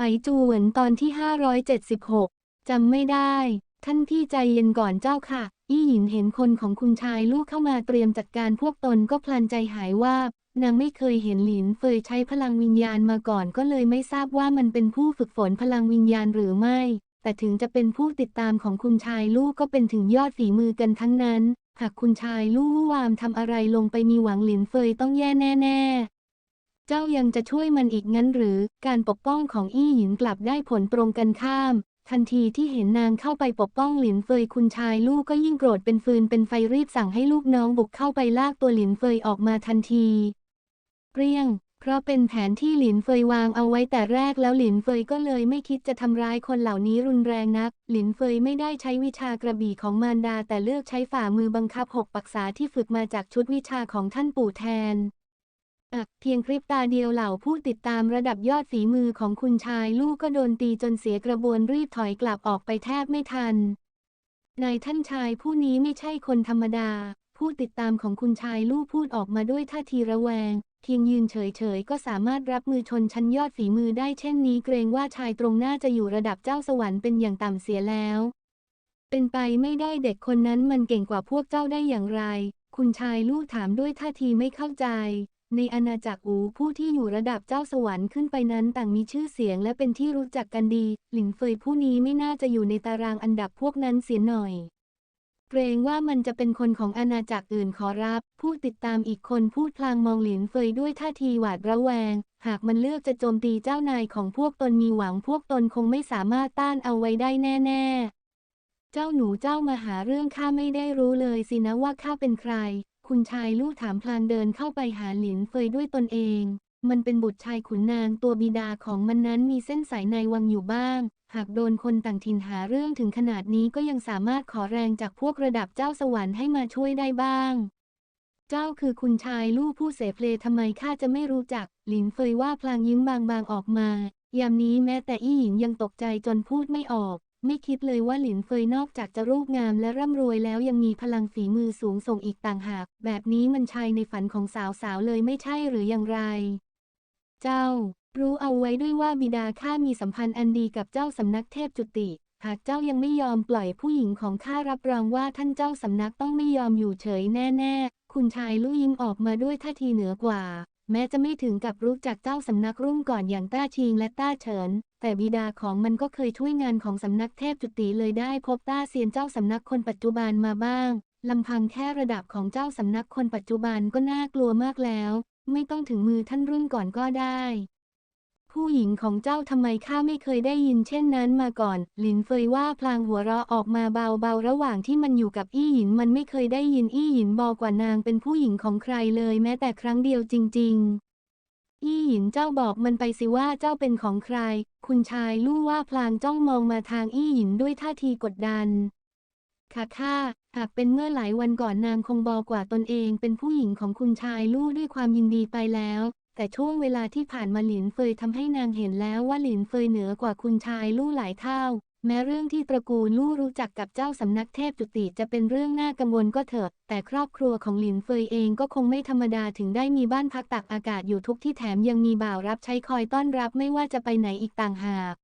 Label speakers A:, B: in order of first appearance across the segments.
A: ไปจูเหวินตอนที่ 576 จำไม่ได้ ท่านพี่ใจเย็นก่อนเจ้าค่ะ อี้หยินเห็นคนของคุณชายลูกเข้ามาเตรียมจัดการพวกตนก็พลันใจหายว่า นางไม่เคยเห็นหลินเฟยใช้พลังวิญญาณมาก่อนก็เลยไม่ทราบว่ามันเป็นผู้ฝึกฝนพลังวิญญาณหรือไม่ แต่ถึงจะเป็นผู้ติดตามของคุณชายลูกก็เป็นถึงยอดฝีมือกันทั้งนั้น หากคุณชายลูกวามทำอะไรลงไปมีหวังหลินเฟยต้องแย่แน่ ๆ เจ้ายังจะช่วยมันอีกงั้นหรือ การปกป้องของอี้หยินกลับได้ผลตรงกันข้าม ทันทีที่เห็นนางเข้าไปปกป้องหลินเฟยคุณชายลูกก็ยิ่งโกรธเป็นฟืนเป็นไฟรีบสั่งให้ลูกน้องบุกเข้าไปลากตัวหลินเฟยออกมาทันทีเปรี้ยง เพราะเป็นแผนที่หลินเฟยวางเอาไว้แต่แรกแล้วหลินเฟยก็เลยไม่คิดจะทำร้ายคนเหล่านี้รุนแรงนัก หลินเฟยไม่ได้ใช้วิชากระบี่ของมารดา แต่เลือกใช้ฝ่ามือบังคับหกปักษาที่ฝึกมาจากชุดวิชาของท่านปู่แทน อักเพียงพริบตาเดียวเหล่าผู้ติดตามระดับยอดฝีมือของคุณชายลูกก็โดนตีจนเสียกระบวนรีบถอยกลับออกไปแทบไม่ทัน นายท่านชายผู้นี้ไม่ใช่คนธรรมดา ผู้ติดตามของคุณชายลูกพูดออกมาด้วยท่าทีระแวง เพียงยืนเฉยๆ ก็สามารถรับมือชนชั้นยอดฝีมือได้เช่นนี้เกรงว่าชายตรงหน้าจะอยู่ระดับเจ้าสวรรค์เป็นอย่างต่ำเสียแล้ว เป็นไปไม่ได้เด็กคนนั้นมันเก่งกว่าพวกเจ้าได้อย่างไร คุณชายลูกถามด้วยท่าทีไม่เข้าใจ ในอาณาจักรอูผู้ที่อยู่ระดับเจ้าสวรรค์ขึ้นไปนั้นต่างมีชื่อเสียงและเป็นที่รู้จักกันดี หลินเฟยผู้นี้ไม่น่าจะอยู่ในตารางอันดับพวกนั้นเสียหน่อย เกรงว่ามันจะเป็นคนของอาณาจักรอื่นขอรับ ผู้ติดตามอีกคนพูดพลางมองหลินเฟยด้วยท่าทีหวาดระแวง หากมันเลือกจะโจมตีเจ้านายของพวกตนมีหวังพวกตนคงไม่สามารถต้านเอาไว้ได้แน่ๆ เจ้าหนูเจ้ามาหาเรื่องข้าไม่ได้รู้เลยสินะว่าข้าเป็นใคร คุณชายลูกถามพลางเดินเข้าไปหาหลินเฟยด้วยตนเอง มันเป็นบุตรชายขุนนางตัวบิดาของมันนั้นมีเส้นสายในวังอยู่บ้าง หากโดนคนต่างถิ่นหาเรื่องถึงขนาดนี้ก็ยังสามารถขอแรงจากพวกระดับเจ้าสวรรค์ให้มาช่วยได้บ้าง เจ้าคือคุณชายลูกผู้เสเพลทำไมข้าจะไม่รู้จัก หลินเฟยว่าพลางยิ้มบางๆออกมายามนี้แม้แต่อี้หญิงยังตกใจจนพูดไม่ออก ไม่คิดเลยว่าหลินเฟยนอกจากจะรูปงามและร่ำรวยแล้วยังมีพลังฝีมือสูงส่งอีกต่างหาก แบบนี้มันชายในฝันของสาวๆเลยไม่ใช่หรืออย่างไร เจ้า รู้เอาไว้ด้วยว่าบิดาข้ามีสัมพันธ์อันดีกับเจ้าสำนักเทพจุติ หากเจ้ายังไม่ยอมปล่อยผู้หญิงของข้ารับรองว่าท่านเจ้าสำนักต้องไม่ยอมอยู่เฉยแน่ ๆ คุณชายลู่ยิ้มออกมาด้วยท่าทีเหนือกว่า แม้จะไม่ถึงกับรู้จักเจ้าสำนักรุ่งก่อนอย่างต้าชิงและต้าเฉิน แต่บิดาของมันก็เคยช่วยงานของสำนักเทพจุติเลยได้พบต้าเซียนเจ้าสำนักคนปัจจุบันมาบ้างลำพังแค่ระดับของเจ้าสำนักคนปัจจุบันก็น่ากลัวมากแล้ว ไม่ต้องถึงมือท่านรุ่นก่อนก็ได้ ผู้หญิงของเจ้าทำไมข้าไม่เคยได้ยินเช่นนั้นมาก่อน หลินเฟยว่าพลางหัวเราะออกมาเบาๆระหว่างที่มันอยู่กับอี้หยินมันไม่เคยได้ยินอี้หยินบอกว่านางเป็นผู้หญิงของใครเลยแม้แต่ครั้งเดียวจริง ๆอี้หยินเจ้าบอกมันไปสิว่าเจ้าเป็นของใคร คุณชายลู่ว่าพลางจ้องมองมาทางอี้หยินด้วยท่าทีกดดัน ค่ะค่ะหากเป็นเมื่อหลายวันก่อนนางคงบอกว่าตนเองเป็นผู้หญิงของคุณชายลู่ด้วยความยินดีไปแล้ว แต่ช่วงเวลาที่ผ่านมาหลินเฟยทำให้นางเห็นแล้วว่าหลินเฟยเหนือกว่าคุณชายลู่หลายเท่า แม้เรื่องที่ตระกูลลู่รู้จักกับเจ้าสำนักเทพจุติจะเป็นเรื่องน่ากังวลก็เถอะ แต่ครอบครัวของหลินเฟยเองก็คงไม่ธรรมดาถึงได้มีบ้านพักตักอากาศอยู่ทุกที่แถมยังมีบ่าวรับใช้คอยต้อนรับไม่ว่าจะไปไหนอีกต่างหาก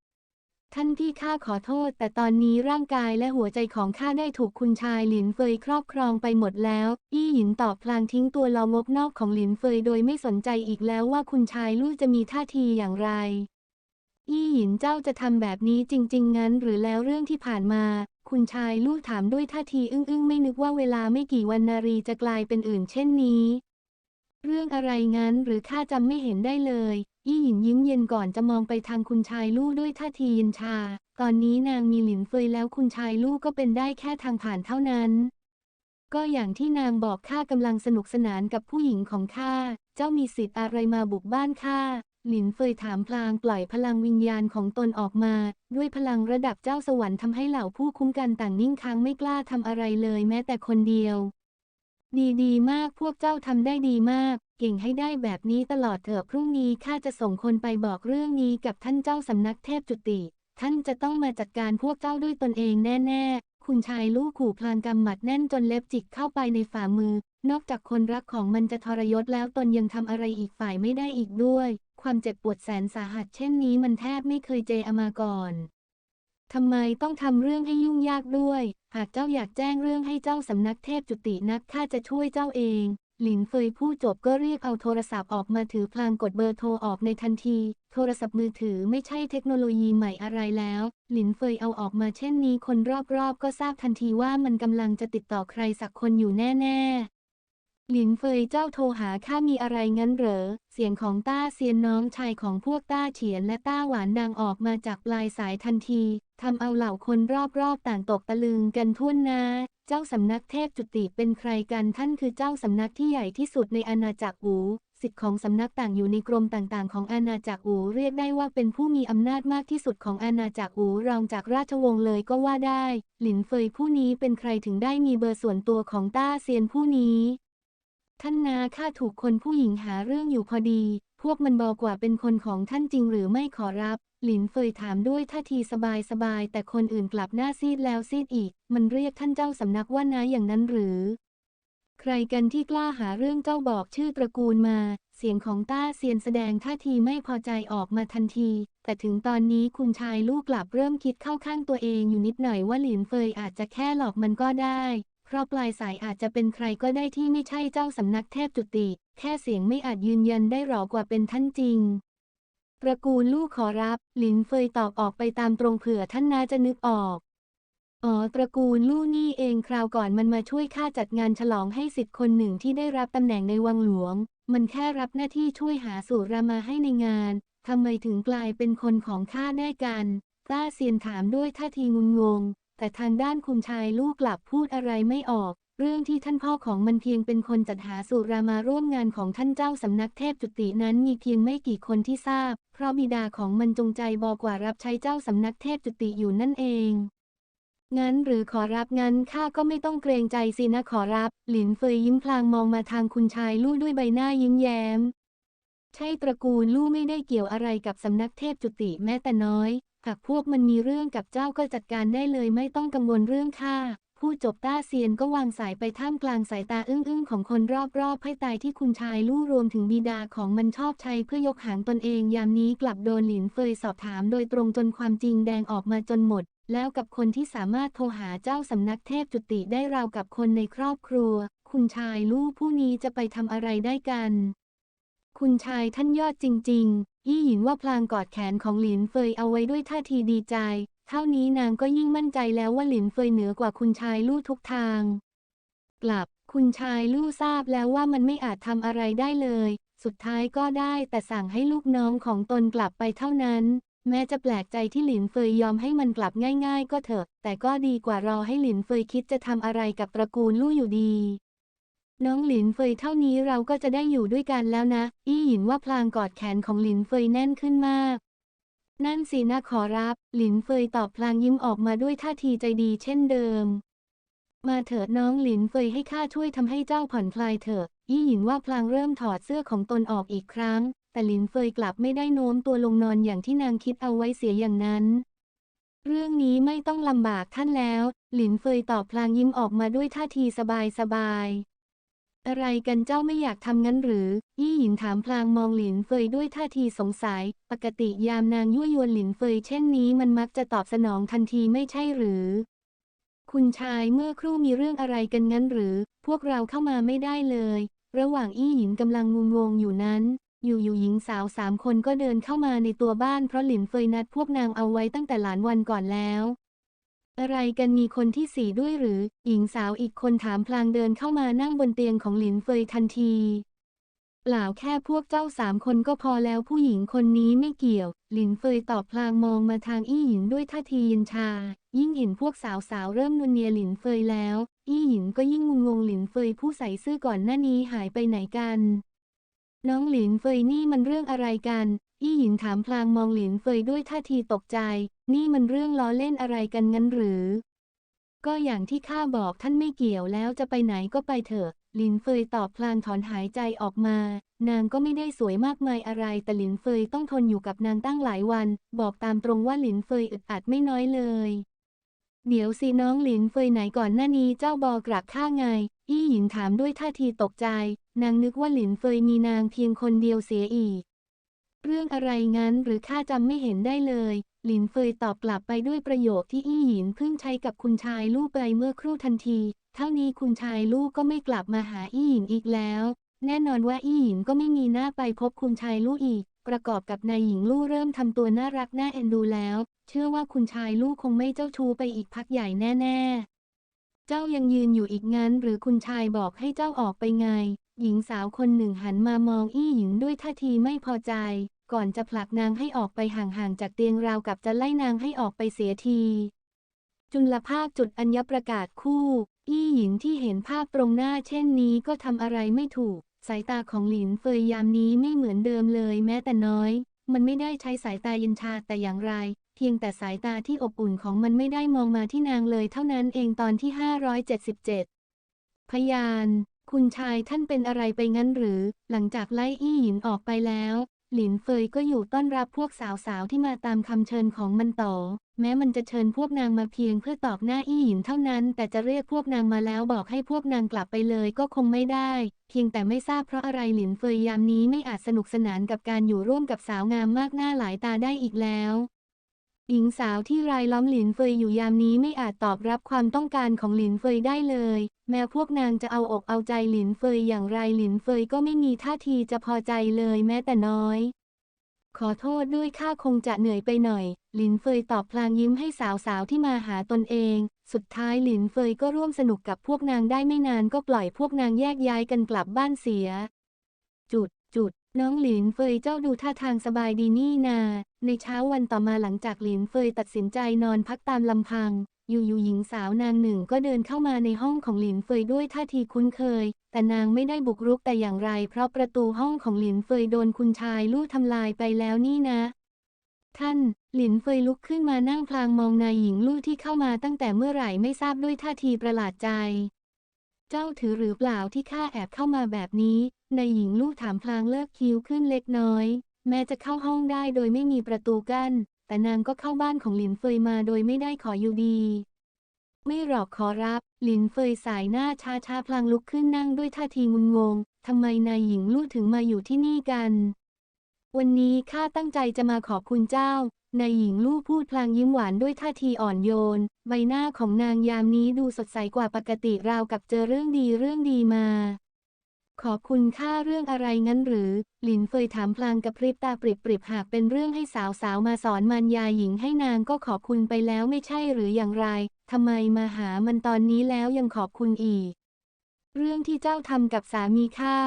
A: ท่านพี่ข้าขอโทษ แต่ตอนนี้ร่างกายและหัวใจของข้าได้ถูกคุณชายหลินเฟยครอบครองไปหมดแล้ว อี้หยินตอบพลางทิ้งตัวลองกนอกของหลินเฟยโดยไม่สนใจอีกแล้วว่าคุณชายลู่จะมีท่าทีอย่างไร อี้หยินเจ้าจะทำแบบนี้จริง ๆ งั้น หรือแล้วเรื่องที่ผ่านมา คุณชายลู่ถามด้วยท่าทีอึ้งๆ ไม่นึกว่าเวลาไม่กี่วันนารีจะกลายเป็นอื่นเช่นนี้ เรื่องอะไรงั้นหรือข้าจำไม่เห็นได้เลย อี้หยินยิ้มเย็นก่อนจะมองไปทางคุณชายลู่ด้วยท่าทีเย็นชา ตอนนี้นางมีหลินเฟยแล้วคุณชายลู่ก็เป็นได้แค่ทางผ่านเท่านั้น ก็อย่างที่นางบอกข้ากำลังสนุกสนานกับผู้หญิงของข้า เจ้ามีสิทธิ์อะไรมาบุกบ้านข้า หลินเฟยถามพลางปล่อยพลังวิญญาณของตนออกมา ด้วยพลังระดับเจ้าสวรรค์ทำให้เหล่าผู้คุ้มกันต่างนิ่งค้างไม่กล้าทำอะไรเลยแม้แต่คนเดียว ดีดีมากพวกเจ้าทำได้ดีมาก เก่งให้ได้แบบนี้ตลอดเถอะพรุ่งนี้ข้าจะส่งคนไปบอกเรื่องนี้กับท่านเจ้าสำนักเทพจุติ ท่านจะต้องมาจัดการพวกเจ้าด้วยตนเองแน่ๆ คุณชายลูกขู่พลางกำหมัดแน่นจนเล็บจิกเข้าไปในฝ่ามือ นอกจากคนรักของมันจะทรยศแล้วตนยังทำอะไรอีกฝ่ายไม่ได้อีกด้วยคความเจ็บปวดแสนสาหัสเช่นนี้มันแทบไม่เคยเจอมาก่อน ทำไมต้องทำเรื่องให้ยุ่งยากด้วย หากเจ้าอยากแจ้งเรื่องให้เจ้าสำนักเทพจุตินักข้าจะช่วยเจ้าเอง หลินเฟยพูดจบก็เรียกเอาโทรศัพท์ออกมาถือพลางกดเบอร์โทรออกในทันที โทรศัพท์มือถือไม่ใช่เทคโนโลยีใหม่อะไรแล้ว หลินเฟยเอาออกมาเช่นนี้คนรอบๆ ก็ทราบทันทีว่ามันกำลังจะติดต่อใครสักคนอยู่แน่ๆหลินเฟยเจ้าโทรหาข้ามีอะไรงั้นเหรอ เสียงของต้าเซียนน้องชายของพวกต้าเฉียนและต้าหวานดังออกมาจากปลายสายทันที ทำเอาเหล่าคนรอบๆต่างตกตะลึงกันทุ่นนาเจ้าสำนักเทพจุติเป็นใครกันท่านคือเจ้าสำนักที่ใหญ่ที่สุดในอาณาจักรอูสิทธิ์ของสำนักต่างอยู่ในกรมต่างๆ ของอาณาจักรอูเรียกได้ว่าเป็นผู้มีอำนาจมากที่สุดของอาณาจักรอูรองจากราชวงศ์เลยก็ว่าได้ หลินเฟยผู้นี้เป็นใครถึงได้มีเบอร์ส่วนตัวของต้าเซียนผู้นี้ ท่านนาข้าถูกคนผู้หญิงหาเรื่องอยู่พอดี พวกมันบอกว่าเป็นคนของท่านจริงหรือไม่ขอรับ หลินเฟยถามด้วยท่าทีสบายสบายๆแต่คนอื่นกลับหน้าซีดแล้วซีดอีก มันเรียกท่านเจ้าสำนักว่านาอย่างนั้นหรือ ใครกันที่กล้าหาเรื่องเจ้าบอกชื่อตระกูลมา เสียงของต้าเซียนแสดงท่าทีไม่พอใจออกมาทันที แต่ถึงตอนนี้คุณชายลูกกลับเริ่มคิดเข้าข้างตัวเองอยู่นิดหน่อยว่าหลินเฟยอาจจะแค่หลอกมันก็ได้ เพราะปลายสายอาจจะเป็นใครก็ได้ที่ไม่ใช่เจ้าสำนักเทพจุติ แค่เสียงไม่อาจยืนยันได้หรอกว่าเป็นท่านจริงตระกูลลูกขอรับหลินเฟยตอบออกไปตามตรงเผื่อท่านนาจะนึกออก อ๋อ ตระกูลลู่นี่เองคราวก่อนมันมาช่วยข้าจัดงานฉลองให้สิทธิ์คนหนึ่งที่ได้รับตำแหน่งในวังหลวง มันแค่รับหน้าที่ช่วยหาสูตรรามาให้ในงานทำไมถึงกลายเป็นคนของข้าได้กันต้าเซียนถามด้วยท่าทีงุนงง แต่ทางด้านคุณชายลูกกลับพูดอะไรไม่ออก เรื่องที่ท่านพ่อของมันเพียงเป็นคนจัดหาสูตรรามาร่วมงานของท่านเจ้าสำนักเทพจุตินั้นมีเพียงไม่กี่คนที่ทราบ เพราะบิดาของมันจงใจบอกว่ารับใช้เจ้าสำนักเทพจุติอยู่นั่นเองงั้นหรือขอรับงั้นข้าก็ไม่ต้องเกรงใจสินะขอรับ หลินเฟยยิ้มพลางมองมาทางคุณชายลู่ด้วยใบหน้ายิ้มแย้ม ใช่ตระกูลลู่ไม่ได้เกี่ยวอะไรกับสำนักเทพจุติแม้แต่น้อย หากพวกมันมีเรื่องกับเจ้าก็จัดการได้เลยไม่ต้องกังวลเรื่องข้าผู้จบต้าเซียนก็วางสายไปท่ามกลางสายตาอึ้งๆ ของคนรอบๆให้ตายที่คุณชายลู่รวมถึงบิดาของมันชอบใช้เพื่อยกหางตนเองยามนี้กลับโดนหลินเฟยสอบถามโดยตรงจนความจริงแดงออกมาจนหมด แล้วกับคนที่สามารถโทรหาเจ้าสำนักเทพจุติได้ราวกับคนในครอบครัว คุณชายลู่ผู้นี้จะไปทำอะไรได้กัน คุณชายท่านยอดจริง ๆ ยี่หยินว่าพลางกอดแขนของหลินเฟยเอาไว้ด้วยท่าทีดีใจ เท่านี้นางก็ยิ่งมั่นใจแล้วว่าหลินเฟยเหนือกว่าคุณชายลู่ทุกทาง กลับคุณชายลู่ทราบแล้วว่ามันไม่อาจทำอะไรได้เลย สุดท้ายก็ได้แต่สั่งให้ลูกน้องของตนกลับไปเท่านั้น แม้จะแปลกใจที่หลินเฟยยอมให้มันกลับง่าย ๆ ก็เถอะ แต่ก็ดีกว่ารอให้หลินเฟยคิดจะทำอะไรกับตระกูลลู่อยู่ดี น้องหลินเฟยเท่านี้เราก็จะได้อยู่ด้วยกันแล้วนะ อี้หยินว่าพลางกอดแขนของหลินเฟยแน่นขึ้นมาก นั่นสินะขอรับ หลินเฟยตอบพลางยิ้มออกมาด้วยท่าทีใจดีเช่นเดิม มาเถิดน้องหลินเฟยให้ข้าช่วยทำให้เจ้าผ่อนคลายเถอะ อี้หยินว่าพลางเริ่มถอดเสื้อของตนออกอีกครั้ง แต่หลินเฟยกลับไม่ได้โน้มตัวลงนอนอย่างที่นางคิดเอาไว้เสียอย่างนั้นเรื่องนี้ไม่ต้องลำบากท่านแล้ว หลินเฟยตอบพลางยิ้มออกมาด้วยท่าทีสบายสบาย อะไรกันเจ้าไม่อยากทำงั้นหรือ ยี่หยินถามพลางมองหลินเฟยด้วยท่าทีสงสัย ปกติยามนางยั่วยวนหลินเฟยเช่นนี้มันมักจะตอบสนองทันทีไม่ใช่หรือ คุณชายเมื่อครู่มีเรื่องอะไรกันงั้นหรือ พวกเราเข้ามาไม่ได้เลย ระหว่างอี้หยินกำลังงุนงงอยู่นั้น อยู่ๆหญิงสาวสามคนก็เดินเข้ามาในตัวบ้านเพราะหลินเฟยนัดพวกนางเอาไว้ตั้งแต่หลานวันก่อนแล้ว อะไรกันมีคนที่สี่ด้วยหรือ หญิงสาวอีกคนถามพลางเดินเข้ามานั่งบนเตียงของหลินเฟยทันที เปล่าแค่พวกเจ้าสามคนก็พอแล้วผู้หญิงคนนี้ไม่เกี่ยว หลินเฟยตอบพลางมองมาทางอี้หยินด้วยท่าทีเย็นชา ยิ่งเห็นพวกสาวๆเริ่มนวลเนียหลินเฟยแล้ว อี้หยินก็ยิ่งงงงหลินเฟยผู้ใส่ซื่อก่อนหน้านี้หายไปไหนกัน น้องหลินเฟยนี่มันเรื่องอะไรกัน อี้หยินถามพลางมองหลินเฟยด้วยท่าทีตกใจ นี่มันเรื่องล้อเล่นอะไรกันงั้นหรือ ก็อย่างที่ข้าบอกท่านไม่เกี่ยวแล้วจะไปไหนก็ไปเถอะ หลินเฟยตอบพลางถอนหายใจออกมา นางก็ไม่ได้สวยมากมายอะไร แต่หลินเฟยต้องทนอยู่กับนางตั้งหลายวัน บอกตามตรงว่าหลินเฟยอึดอัดไม่น้อยเลยเดี๋ยวสิน้องหลินเฟยไหนก่อนหน้านี้เจ้าบอกรักข้าไง อี้หยินถามด้วยท่าทีตกใจ นางนึกว่าหลินเฟยมีนางเพียงคนเดียวเสียอีก เรื่องอะไรงั้นหรือข้าจำไม่เห็นได้เลย หลินเฟยตอบกลับไปด้วยประโยคที่อี้หยินเพิ่งใช้กับคุณชายลูกไปเมื่อครู่ทันที เท่านี้คุณชายลูกก็ไม่กลับมาหาอี้หยินอีกแล้ว แน่นอนว่าอี้หยินก็ไม่มีหน้าไปพบคุณชายลูกอีก ประกอบกับนายหญิงลู่เริ่มทำตัวน่ารักน่าเอ็นดูแล้ว เชื่อว่าคุณชายลูกคงไม่เจ้าชู้ไปอีกพักใหญ่แน่ ๆ เจ้ายังยืนอยู่อีกงั้น หรือคุณชายบอกให้เจ้าออกไปไง หญิงสาวคนหนึ่งหันมามองอี้หญิงด้วยท่าทีไม่พอใจ ก่อนจะผลักนางให้ออกไปห่างๆจากเตียงราวกับจะไล่นางให้ออกไปเสียที จุลภาคจุดอัญญประกาศคู่ อี้หญิงที่เห็นภาพตรงหน้าเช่นนี้ก็ทำอะไรไม่ถูก สายตาของหลินเฟยยามนี้ไม่เหมือนเดิมเลยแม้แต่น้อย มันไม่ได้ใช้สายตาเย็นชาแต่อย่างไร เพียงแต่สายตาที่อบอุ่นของมันไม่ได้มองมาที่นางเลยเท่านั้นเองตอนที่ 577 พยานคุณชายท่านเป็นอะไรไปงั้นหรือ หลังจากไล่อี้หยินออกไปแล้ว หลินเฟยก็อยู่ต้อนรับพวกสาวๆที่มาตามคำเชิญของมันต่อ แม้มันจะเชิญพวกนางมาเพียงเพื่อตอบหน้าอี้หยินเท่านั้น แต่จะเรียกพวกนางมาแล้วบอกให้พวกนางกลับไปเลยก็คงไม่ได้ เพียงแต่ไม่ทราบเพราะอะไรหลินเฟยยามนี้ไม่อาจสนุกสนานกับการอยู่ร่วมกับสาวงามมากหน้าหลายตาได้อีกแล้ว หญิงสาวที่รายล้อมหลินเฟยอยู่ยามนี้ไม่อาจตอบรับความต้องการของหลินเฟยได้เลย แม้พวกนางจะเอาอกเอาใจหลินเฟยอย่างไรหลินเฟยก็ไม่มีท่าทีจะพอใจเลยแม้แต่น้อย ขอโทษด้วยข้าคงจะเหนื่อยไปหน่อย หลินเฟยตอบพลางยิ้มให้สาวๆที่มาหาตนเอง สุดท้ายหลินเฟยก็ร่วมสนุกกับพวกนางได้ไม่นานก็ปล่อยพวกนางแยกย้ายกันกลับบ้านเสีย จุดจุด น้องหลินเฟยเจ้าดูท่าทางสบายดีนี่นา ในเช้าวันต่อมาหลังจากหลินเฟยตัดสินใจนอนพักตามลำพัง อยู่ๆหญิงสาวนางหนึ่งก็เดินเข้ามาในห้องของหลินเฟยด้วยท่าทีคุ้นเคย แต่นางไม่ได้บุกรุกแต่อย่างไร เพราะประตูห้องของหลินเฟยโดนคุณชายลู่ทำลายไปแล้วนี่นะ ท่าน หลินเฟยลุกขึ้นมานั่งพลางมองนายหญิงลู่ที่เข้ามาตั้งแต่เมื่อไหร่ไม่ทราบด้วยท่าทีประหลาดใจ เจ้าถือหรือเปล่าที่ข้าแอบเข้ามาแบบนี้ นายหญิงลู่ถามพลางเลิกคิ้วขึ้นเล็กน้อย แม้จะเข้าห้องได้โดยไม่มีประตูกั้น แต่นางก็เข้าบ้านของหลินเฟยมาโดยไม่ได้ขออยู่ดี ไม่หรอกขอรับ หลินเฟยสายหน้าชาชาพลางลุกขึ้นนั่งด้วยท่าทีงุนงงทำไมนายหญิงลู่ถึงมาอยู่ที่นี่กัน วันนี้ข้าตั้งใจจะมาขอบคุณเจ้านายหญิงลู่พูดพลางยิ้มหวานด้วยท่าทีอ่อนโยน ใบหน้าของนางยามนี้ดูสดใสกว่าปกติราวกับเจอเรื่องดีเรื่องดีมา ขอบคุณค่าเรื่องอะไรงั้นหรือ หลินเฟยถามพลางกระพริบตาปริบปริบหากเป็นเรื่องให้สาวสาวๆมาสอนมารยาหญิงให้นางก็ขอบคุณไปแล้วไม่ใช่หรืออย่างไรทำไมมาหามันตอนนี้แล้วยังขอบคุณอีก เรื่องที่เจ้าทำกับสามีข้า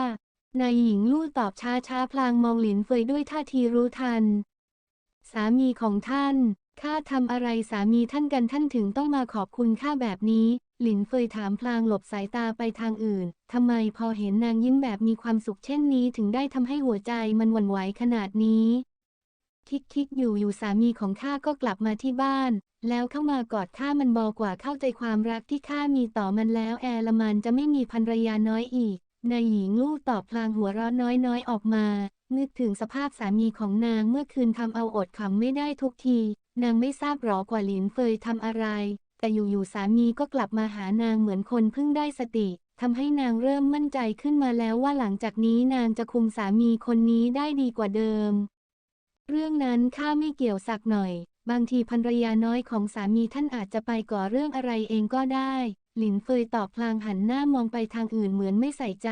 A: นายหญิงลู่ตอบช้าช้าๆพลางมองหลินเฟยด้วยท่าทีรู้ทัน สามีของท่าน ข้าทำอะไรสามีท่านกันท่านถึงต้องมาขอบคุณข้าแบบนี้ หลินเฟยถามพลางหลบสายตาไปทางอื่น ทำไมพอเห็นนางยิ้มแบบมีความสุขเช่นนี้ถึงได้ทำให้หัวใจมันหวั่นไหวขนาดนี้ คิกคิกอยู่อยู่สามีของข้าก็กลับมาที่บ้าน แล้วเข้ามากอดข้ามันบอกว่าเข้าใจความรักที่ข้ามีต่อมันแล้วแอลมันจะไม่มีภรรยาน้อยอีก นายหญิงลู่ตอบพลางหัวเราะน้อยๆออกมานึกถึงสภาพสามีของนางเมื่อคืนทำเอาอดขำไม่ได้ทุกที นางไม่ทราบหรอกว่าหลินเฟยทำอะไร แต่อยู่ๆสามีก็กลับมาหานางเหมือนคนเพิ่งได้สติทำให้นางเริ่มมั่นใจขึ้นมาแล้วว่าหลังจากนี้นางจะคุมสามีคนนี้ได้ดีกว่าเดิม เรื่องนั้นข้าไม่เกี่ยวสักหน่อย บางทีภรรยาน้อยของสามีท่านอาจจะไปก่อเรื่องอะไรเองก็ได้ หลินเฟยตอบพลางหันหน้ามองไปทางอื่นเหมือนไม่ใส่ใจ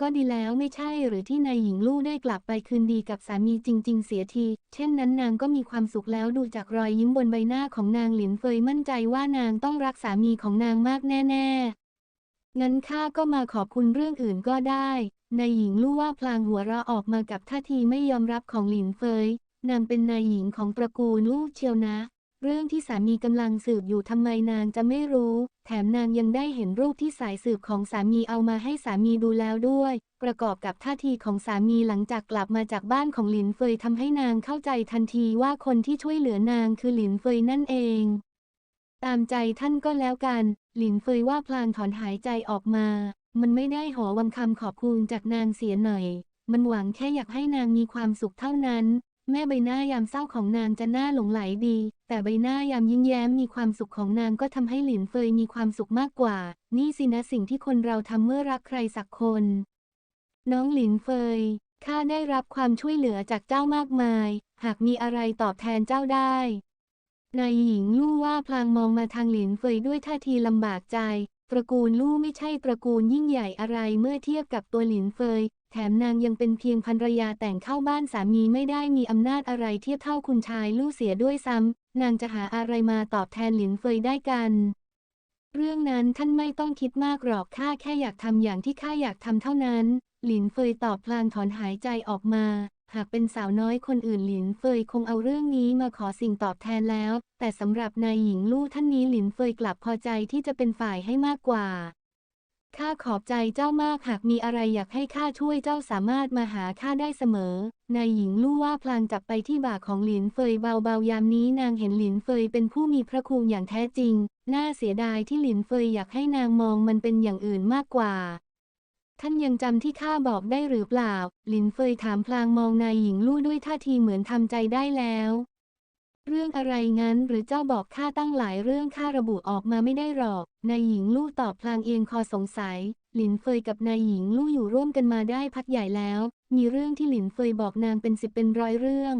A: ก็ดีแล้วไม่ใช่หรือที่นายหญิงลู่ได้กลับไปคืนดีกับสามีจริง ๆ เสียที เช่นนั้นนางก็มีความสุขแล้วดูจากรอยยิ้มบนใบหน้าของนางหลินเฟยมั่นใจว่านางต้องรักสามีของนางมากแน่ ๆ งั้นข้าก็มาขอบคุณเรื่องอื่นก็ได้นายหญิงลู่ว่าพลางหัวเราะออกมากับท่าทีไม่ยอมรับของหลินเฟยนางเป็นนายหญิงของตระกูลลู่เชียวนะ เรื่องที่สามีกำลังสืบอยู่ทำไมนางจะไม่รู้ แถมนางยังได้เห็นรูปที่สายสืบของสามีเอามาให้สามีดูแล้วด้วย ประกอบกับท่าทีของสามีหลังจากกลับมาจากบ้านของหลินเฟยทำให้นางเข้าใจทันทีว่าคนที่ช่วยเหลือนางคือหลินเฟยนั่นเอง ตามใจท่านก็แล้วกัน หลินเฟยว่าพลางถอนหายใจออกมา มันไม่ได้หอวังคำขอบคุณจากนางเสียหน่อย มันหวังแค่อยากให้นางมีความสุขเท่านั้น แม่ใบหน้ายามเศร้าของนางจะน่าหลงไหลดี แต่ใบหน้ายามยิ้มแย้มมีความสุขของนางก็ทำให้หลินเฟยมีความสุขมากกว่า นี่สินะสิ่งที่คนเราทำเมื่อรักใครสักคน น้องหลินเฟย ข้าได้รับความช่วยเหลือจากเจ้ามากมาย หากมีอะไรตอบแทนเจ้าได้ นายหญิงลู่ว่าพลางมองมาทางหลินเฟยด้วยท่าทีลำบากใจ ตระกูลลู่ไม่ใช่ตระกูลยิ่งใหญ่อะไรเมื่อเทียบกับตัวหลินเฟย แถมนางยังเป็นเพียงภรรยาแต่งเข้าบ้านสามีไม่ได้มีอำนาจอะไรเทียบเท่าคุณชายลู่เสียด้วยซ้ำนางจะหาอะไรมาตอบแทนหลินเฟยได้กัน เรื่องนั้นท่านไม่ต้องคิดมากหรอกข้าแค่อยากทำอย่างที่ข้าอยากทำเท่านั้น หลินเฟยตอบพลางถอนหายใจออกมา หากเป็นสาวน้อยคนอื่นหลินเฟยคงเอาเรื่องนี้มาขอสิ่งตอบแทนแล้ว แต่สำหรับนายหญิงลู่ท่านนี้หลินเฟยกลับพอใจที่จะเป็นฝ่ายให้มากกว่า ข้าขอบใจเจ้ามากหากมีอะไรอยากให้ข้าช่วยเจ้าสามารถมาหาข้าได้เสมอ นายหญิงลู่ว่าพลางจับไปที่บ่าของหลินเฟยเบาๆยามนี้นางเห็นหลินเฟยเป็นผู้มีพระคุณอย่างแท้จริง น่าเสียดายที่หลินเฟยอยากให้นางมองมันเป็นอย่างอื่นมากกว่า ท่านยังจำที่ข้าบอกได้หรือเปล่า หลินเฟยถามพลางมองนายหญิงลู่ด้วยท่าทีเหมือนทำใจได้แล้ว เรื่องอะไรงั้นหรือเจ้าบอกข้าตั้งหลายเรื่องข้าระบุออกมาไม่ได้หรอก นายหญิงลู่ตอบพลางเอียงคอสงสัย หลินเฟยกับนายหญิงลู่อยู่ร่วมกันมาได้พักใหญ่แล้ว มีเรื่องที่หลินเฟยบอกนางเป็นสิบเป็นร้อยเรื่อง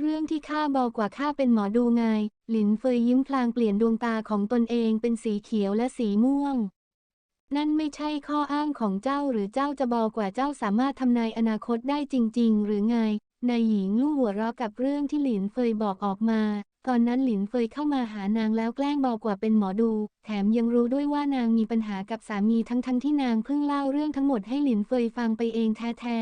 A: เรื่องที่ข้าเบอกว่าข้าเป็นหมอดูไง หลินเฟยยิ้มพลางเปลี่ยนดวงตาของตนเองเป็นสีเขียวและสีม่วง นั่นไม่ใช่ข้ออ้างของเจ้าหรือเจ้าจะบอกว่าเจ้าสามารถทำนายอนาคตได้จริง ๆ หรือไง นายหญิงลู่หัวเราะกับเรื่องที่หลินเฟยบอกออกมา ตอนนั้นหลินเฟยเข้ามาหานางแล้วแกล้งบอกว่าเป็นหมอดู แถมยังรู้ด้วยว่านางมีปัญหากับสามีทั้งๆทที่นางเพิ่งเล่าเรื่องทั้งหมดให้หลินเฟยฟังไปเองแท้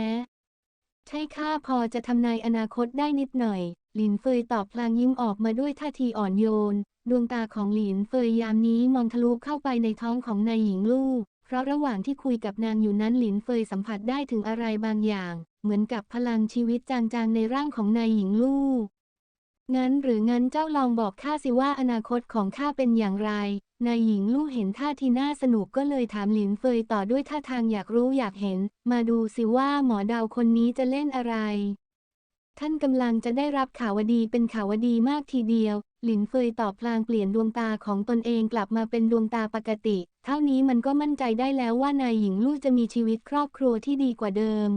A: ๆ ใช่ข้าพอจะทำนายอนาคตได้นิดหน่อย หลินเฟยตอบพลางยิ้มออกมาด้วยท่าทีอ่อนโยน ดวงตาของหลินเฟยยามนี้มองทะลุเข้าไปในท้องของนายหญิงลู่เพราะระหว่างที่คุยกับนางอยู่นั้นหลินเฟยสัมผัสได้ถึงอะไรบางอย่าง เหมือนกับพลังชีวิตจางๆ ในร่างของนายหญิงลู่งั้นหรืองั้นเจ้าลองบอกข้าสิว่าอนาคตของข้าเป็นอย่างไร นายหญิงลู่เห็นท่าทีน่าสนุกก็เลยถามหลินเฟยต่อด้วยท่าทางอยากรู้อยากเห็น มาดูสิว่าหมอดาวคนนี้จะเล่นอะไร ท่านกำลังจะได้รับข่าวดีเป็นข่าวดีมากทีเดียว หลินเฟยตอบพลางเปลี่ยนดวงตาของตนเองกลับมาเป็นดวงตาปกติ เท่านี้มันก็มั่นใจได้แล้วว่านายหญิงลู่จะมีชีวิตครอบครัวที่ดีกว่าเดิม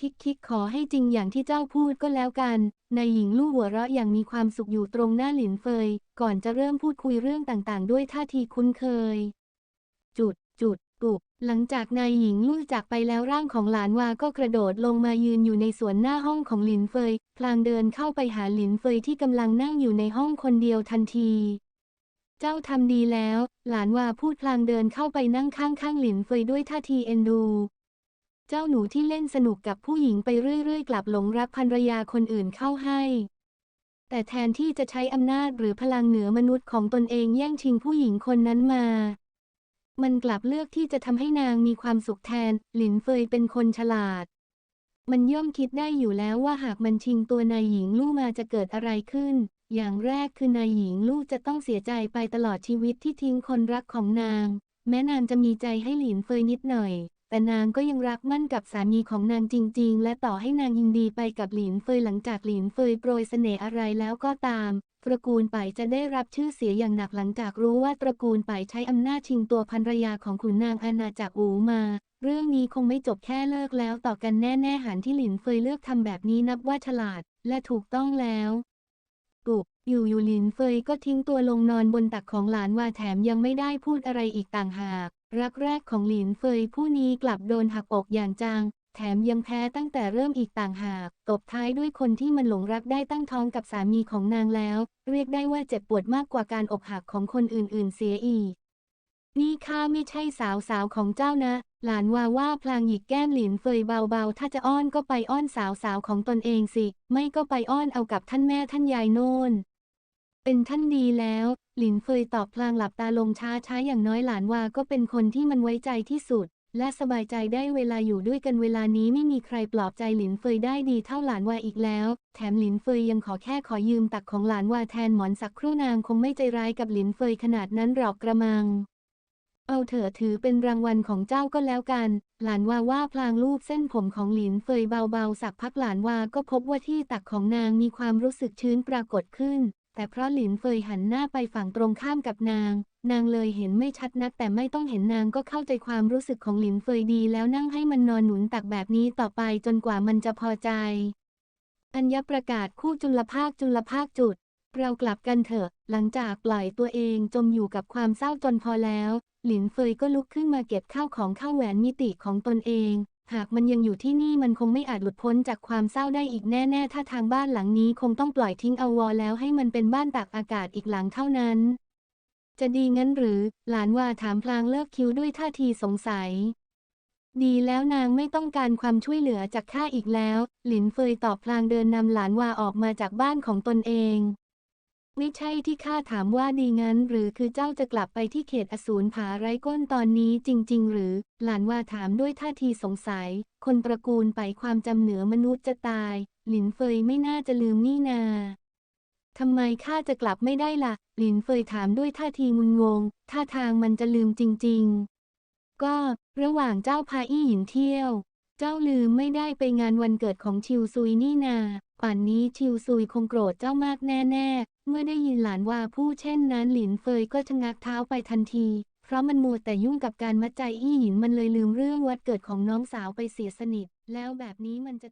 A: คิกคิกขอให้จริงอย่างที่เจ้าพูดก็แล้วกัน นายหญิงลู่หัวเราะอย่างมีความสุขอยู่ตรงหน้าหลินเฟย ก่อนจะเริ่มพูดคุยเรื่องต่างๆ ด้วยท่าทีคุ้นเคย จุดจุดกุบหลังจากนายหญิงลู่จากไปแล้วร่างของหลานวาก็กระโดดลงมายืนอยู่ในสวนหน้าห้องของหลินเฟย พลางเดินเข้าไปหาหลินเฟยที่กำลังนั่งอยู่ในห้องคนเดียวทันที เจ้าทำดีแล้ว หลานวาพูดพลางเดินเข้าไปนั่งข้างๆหลินเฟยด้วยท่าทีเอ็นดู เจ้าหนูที่เล่นสนุกกับผู้หญิงไปเรื่อยๆ กลับหลงรักภรรยาคนอื่นเข้าให้ แต่แทนที่จะใช้อำนาจหรือพลังเหนือมนุษย์ของตนเองแย่งชิงผู้หญิงคนนั้นมา มันกลับเลือกที่จะทำให้นางมีความสุขแทน หลินเฟยเป็นคนฉลาด มันย่อมคิดได้อยู่แล้วว่าหากมันชิงตัวนายหญิงลู่มาจะเกิดอะไรขึ้น อย่างแรกคือนายหญิงลู่จะต้องเสียใจไปตลอดชีวิตที่ทิ้งคนรักของนาง แม้นางจะมีใจให้หลินเฟยนิดหน่อย แต่นางก็ยังรักมั่นกับสามีของนางจริง ๆ และต่อให้นางยินดีไปกับหลินเฟยหลังจากหลินเฟยโปรยเสน่ห์อะไรแล้วก็ตามตระกูลไปจะได้รับชื่อเสียอย่างหนักหลังจากรู้ว่าตระกูลไปใช้อำนาจชิงตัวภรรยาของขุนนางอาณาจักรอูมา เรื่องนี้คงไม่จบแค่เลิกแล้วต่อกันแน่ๆหันที่หลินเฟยเลือกทำแบบนี้นับว่าฉลาดและถูกต้องแล้วกุบอยู่อยู่หลินเฟยก็ทิ้งตัวลงนอนบนตักของหลานว่าแถมยังไม่ได้พูดอะไรอีกต่างหาก รักแรกของหลินเฟยผู้นี้กลับโดนหักอกอย่างจัง แถมยังแพ้ตั้งแต่เริ่มอีกต่างหาก ตบท้ายด้วยคนที่มันหลงรักได้ตั้งท้องกับสามีของนางแล้ว เรียกได้ว่าเจ็บปวดมากกว่าการอกหักของคนอื่นๆเสียอีก นี่ข้าไม่ใช่สาวสาวของเจ้านะ หลานว่าว่าพลางหยิกแก้มหลินเฟยเบาๆ ถ้าจะอ้อนก็ไปอ้อนสาวสาวของตนเองสิ ไม่ก็ไปอ้อนเอากับท่านแม่ท่านยายโน่น เป็นท่านดีแล้ว หลินเฟยตอบพลางหลับตาลงช้าช้าอย่างน้อยหลานวาก็เป็นคนที่มันไว้ใจที่สุด และสบายใจได้เวลาอยู่ด้วยกันเวลานี้ไม่มีใครปลอบใจหลินเฟยได้ดีเท่าหลานวาอีกแล้ว แถมหลินเฟยยังขอแค่ขอยืมตักของหลานวาแทนหมอนสักครู่นางคงไม่ใจร้ายกับหลินเฟยขนาดนั้นหรอกกระมัง เอาเถอะถือเป็นรางวัลของเจ้าก็แล้วกัน หลานว่าว่าพลางรูปเส้นผมของหลินเฟยเบาๆสักพักหลานว่าก็พบว่าที่ตักของนางมีความรู้สึกชื้นปรากฏขึ้น แต่เพราะหลินเฟยหันหน้าไปฝั่งตรงข้ามกับนาง นางเลยเห็นไม่ชัดนัก แต่ไม่ต้องเห็นนางก็เข้าใจความรู้สึกของหลินเฟยดี แล้วนั่งให้มันนอนหนุนตักแบบนี้ต่อไปจนกว่ามันจะพอใจ อัญญประกาศคู่จุลภาคจุลภาคจุด เรากลับกันเถอะ หลังจากปล่อยตัวเองจมอยู่กับความเศร้าจนพอแล้ว หลินเฟยก็ลุกขึ้นมาเก็บข้าวของเข้าแหวนมิติของตนเอง หากมันยังอยู่ที่นี่มันคงไม่อาจหลุดพ้นจากความเศร้าได้อีกแน่ ๆ ถ้าทางบ้านหลังนี้คงต้องปล่อยทิ้งเอาวอแล้วให้มันเป็นบ้านตากอากาศอีกหลังเท่านั้น จะดีงั้นหรือ หลานว่าถามพลางเลิกคิ้วด้วยท่าทีสงสัย ดีแล้วนางไม่ต้องการความช่วยเหลือจากข้าอีกแล้ว หลินเฟยตอบพลางเดินนำหลานว่าออกมาจากบ้านของตนเอง ไม่ใช่ที่ข้าถามว่าดีงั้น หรือคือเจ้าจะกลับไปที่เขตอสูรผาไร้ก้นตอนนี้จริง ๆ หรือ หลานว่าถามด้วยท่าทีสงสัย คนตระกูลไปความจำเหนือมนุษย์จะตาย หลินเฟยไม่น่าจะลืมนี่นาทำไมข้าจะกลับไม่ได้ล่ะ หลินเฟยถามด้วยท่าทีงุนงง ท่าทางมันจะลืมจริง ๆ ก็ระหว่างเจ้าพาอี้หยินเที่ยว เจ้าลืมไม่ได้ไปงานวันเกิดของชิวซุยนี่นา ป่านนี้ชิวซุยคงโกรธเจ้ามากแน่ๆ เมื่อได้ยินหลานว่าผู้เช่นนั้นหลินเฟยก็ชะงักเท้าไปทันที เพราะมันมัวแต่ยุ่งกับการมัดใจอี้หยินมันเลยลืมเรื่องวัดเกิดของน้องสาวไปเสียสนิท แล้วแบบนี้มันจะ